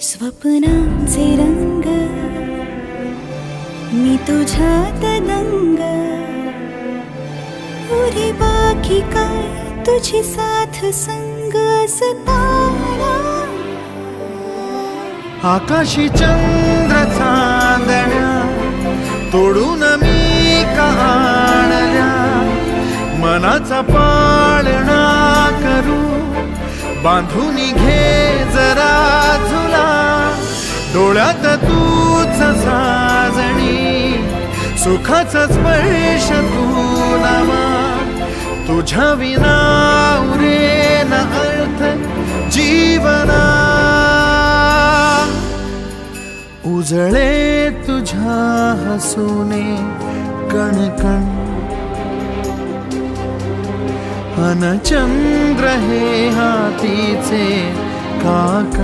स्वप्नांचे रंग मी तुझ्यात दंग. उरे बाकी काय तुझी साथ संग असताना? आकाशी चंद्र चांदण्या तोडून मी काढल्या मनाचा पाळणा करू बांधून घे जरा डोळ्यात तूच साजणी सुखाचा स्पर्श तू नामा तुझ्या विना उरे न अर्थ जीवना. उजळे तुझ्या हसूने कणकण अन चंद्र हे हातीचे काकण.